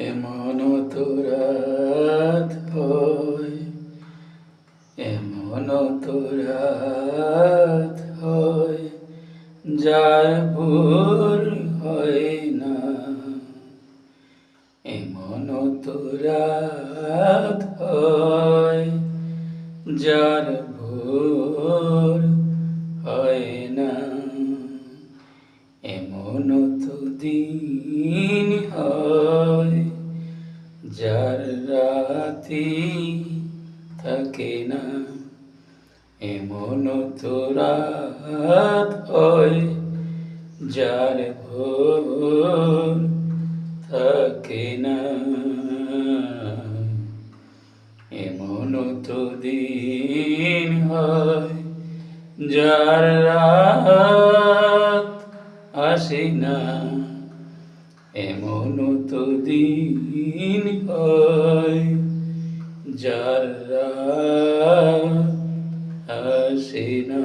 এমন তো রাত হয় এমন তো রাত হয় যার ভোর হয় না। এমন তো রাত হয় যার ভোর হয় না। এমন তো দিন যার রাতি থাকে না এমন তো রাত হয় যার ভোর থাকে না। এমন তো দিন হয় যার রাত আসে না। এমন তো দিন হয় যারা আসে না।